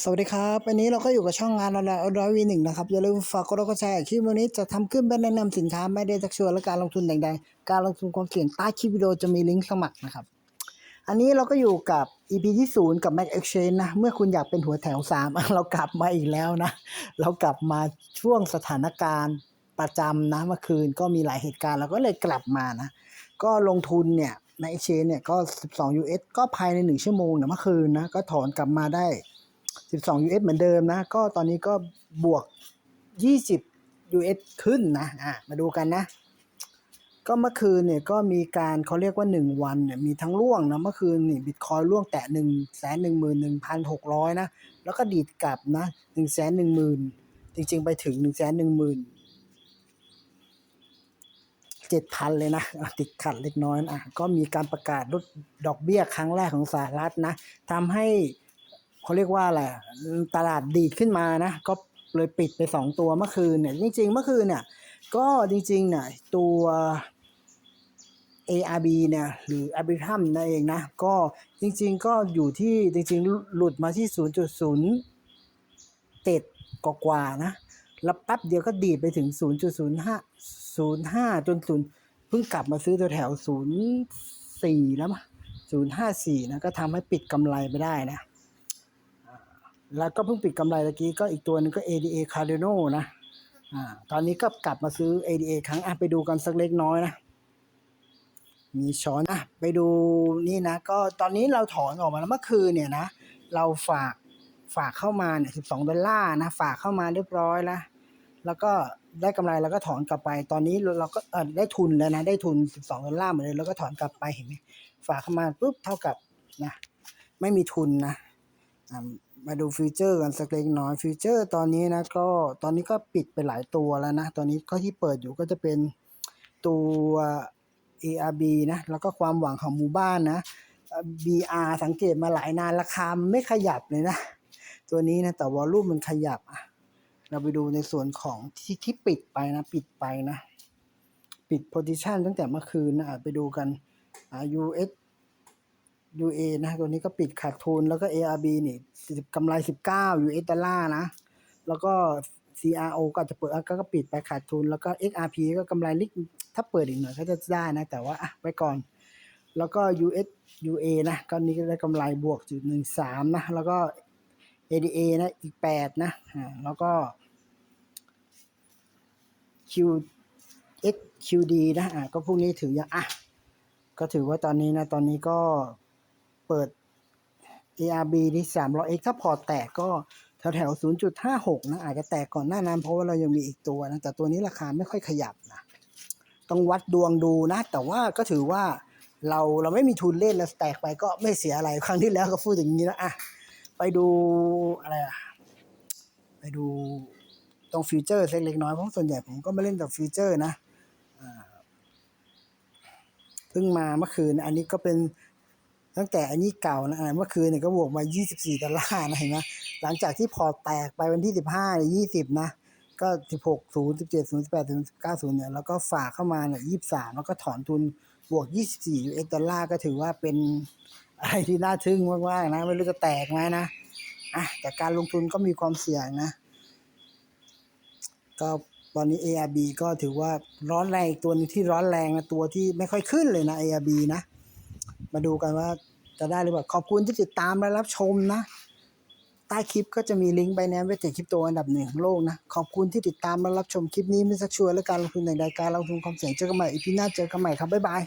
สวัสดีครับ วันนี้เราก็อยู่กับช่องงานเราร้อยวีหนึ่งนะครับ อย่าลืมฝากกดไลค์กดแชร์คลิปวันนี้จะทำขึ้นเพื่อแนะนำสินค้าไม่ได้ชักชวนและการลงทุนใดๆการลงทุนความเสี่ยงใต้คลิปวิดีโอจะมีลิงก์สมัครนะครับ อันนี้เราก็อยู่กับ EP ที่ศูนย์กับ Mac Exchange นะ เมื่อคุณอยากเป็นหัวแถวสามเรากลับมาอีกแล้วนะ เรากลับมาช่วงสถานการณ์ประจำนะเมื่อคืนก็มีหลายเหตุการณ์เราก็เลยกลับมานะ ก็ลงทุนเนี่ยใน Exchange เนี่ยก็ 12 US ก็ภายใน 1 ชั่วโมงนะเมื่อคืนนะก็ถอนกลับมาได้ 12 US เหมือนเดิมนะ ก็ตอนนี้ก็บวก 20 US ขึ้นนะอะมาดูกันนะ ก็เมื่อคืนเนี่ยก็มีการเขาเรียกว่า 1 วันเนี่ยมีทั้งร่วงนะ เมื่อคืนนี่บิตคอยร่วงแตะ1 1 1 1 6 0 0 นะ แล้วก็ดีดกลับนะ1 1 0 0 0 0 จริงๆ ไปถึง 1 1 0 0 0 0เจ็ดพันเลยนะติดขัดเล็กน้อยนะอะก็มีการประกาศลดดอกเบี้ยครั้งแรกของสหรัฐนะทำให้ เขาเรียกว่าอะไรตลาดดีดขึ้นมานะ ก็เลยปิดไปสองตัวเมื่อคืนเนี่ยจริง ๆ เมื่อคืนเนี่ยก็จริงๆเนี่ยตัว ARB เนี่ยหรือ Arbitrum นั่นเองนะ ก็จริง ๆ ก็อยู่ที่จริง ๆ หลุดมาที่ 0.0เจ็ดกว่าๆนะ แล้วแป๊บเดียวก็ดีดไปถึง 0.05 05 จนศูนย์เพิ่งกลับมาซื้อแถว 04 แล้วมั้ง054 นะ ก็ทำให้ปิดกำไรไปได้นะ แล้วก็เพิ่งปิดกำไรตะกี้ก็อีกตัวหนึงก็ ADA Cardano นะอ่าตอนนี้ก็กลับมาซื้อ ADA ครั้งอะไปดูกันสักเล็กน้อยนะ มีช้อนอะไปดูนี่นะ ก็ตอนนี้เราถอนออกมาแล้วเมื่อคืนเนี่ยนะ เราฝากฝากเข้ามาเนี่ย12ดอลลาร์นะ ฝากเข้ามาเรียบร้อยแล้วแล้วก็ได้กำไรแล้วก็ถอนกลับไป ตอนนี้เราก็เออได้ทุนแล้วนะ ได้ทุน 12ดอลลาร์เหมือนเดิมแล้วก็ถอนกลับไปเห็นไหมฝากเข้ามาปุ๊บเท่ากับนะ ไม่มีทุนนะ มาดูฟิวเจอร์กันสักเล็กน้อยฟิวเจอร์ตอนนี้นะก็ตอนนี้ก็ปิดไปหลายตัวแล้วนะ ตอนนี้ก็ที่เปิดอยู่ก็จะเป็นตัว ARB นะ แล้วก็ความหวังของหมู่บ้านนะ BR สังเกตมาหลายนานราคาไม่ขยับเลยนะ ตัวนี้นะ แต่วอลลุ่มมันขยับอะเราไปดูในส่วนของที่ที่ปิดไปนะ ปิดไปนะ ปิด position ตั้งแต่เมื่อคืนนะไปดูกันอ่า US UA นะตัวนี้ก็ปิดขาดทุนแล้วก็ ARB นี่กำไร 19 US ดอลลาร์นะ แล้วก็ CRO ก็อาจจะเปิดก็ปิดไปขาดทุน แล้วก็ XRP ก็กำไรลิกถ้าเปิดอีกหน่อยก็จะได้นะ แต่ว่าอะไว้ก่อน แล้วก็ US UA นะก็นี้ก็ได้กำไรบวกจุดหนึ่งสามนะ แล้วก็ ADA นะอีกแปดนะอ่าแล้วก็ Q XQD นะอะก็พวกนี้ถือยังอะก็ถือว่าตอนนี้นะ ตอนนี้ก็ ปิด ARB ที่ 300x ถ้าพอแตกก็แถวแถวๆ0.56 นะ อาจจะแตกก่อนหน้านั้นเพราะว่าเรายังมีอีกตัวนะ แต่ตัวนี้ราคาไม่ค่อยขยับนะ ต้องวัดดวงดูนะ แต่ว่าก็ถือว่าเราเราไม่มีทุนเล่นแล้วแตกไปก็ไม่เสียอะไร ครั้งที่แล้วก็พูดอย่างนี้นะอะไปดูอะไรอะ ไปดูตรงฟิวเจอร์เล็กๆน้อยเพราะส่วนใหญ่ผมก็ไม่เล่นกับฟิวเจอร์นะเพิ่งมาเมื่อคืน อันนี้ก็เป็น ตั้งแต่อันนี้เก่านะอ่าเมื่อคืนเนี่ยก็บวกมา 24ดอลลาร์นะเห็นไหมหลังจากที่พอแตกไปวันที่ 15เนี่ย20 นะ ก็ 16 0 17 0 18 0 90เนี่ยแล้วก็ฝากเข้ามาเนี่ย23 แล้วก็ถอนทุนบวก 24 US ดอลลาร์ก็ถือว่าเป็นอะไรที่น่าทึ่งมากๆนะ ไม่รู้จะแตกไหมนะอะแต่การลงทุนก็มีความเสี่ยงนะ ก็ตอนนี้ ARB ก็ถือว่าร้อนแรงตัวนึงที่ร้อนแรงนะตัวที่ไม่ค่อยขึ้นเลยนะ ARB นะ มาดูกันว่าจะได้หรือเปล่า ขอบคุณที่ติดตามและรับชมนะ ใต้คลิปก็จะมีลิงก์ไปแนนเวทคริปโตอันดับหนึ่งของโลกนะ ขอบคุณที่ติดตามและรับชมคลิปนี้ไม่สักชวนและการลงทุนในรายการลงทุนความเสี่ยงเจอกันใหม่อีพีหน้าเจอกันใหม่ครับบ๊ายบาย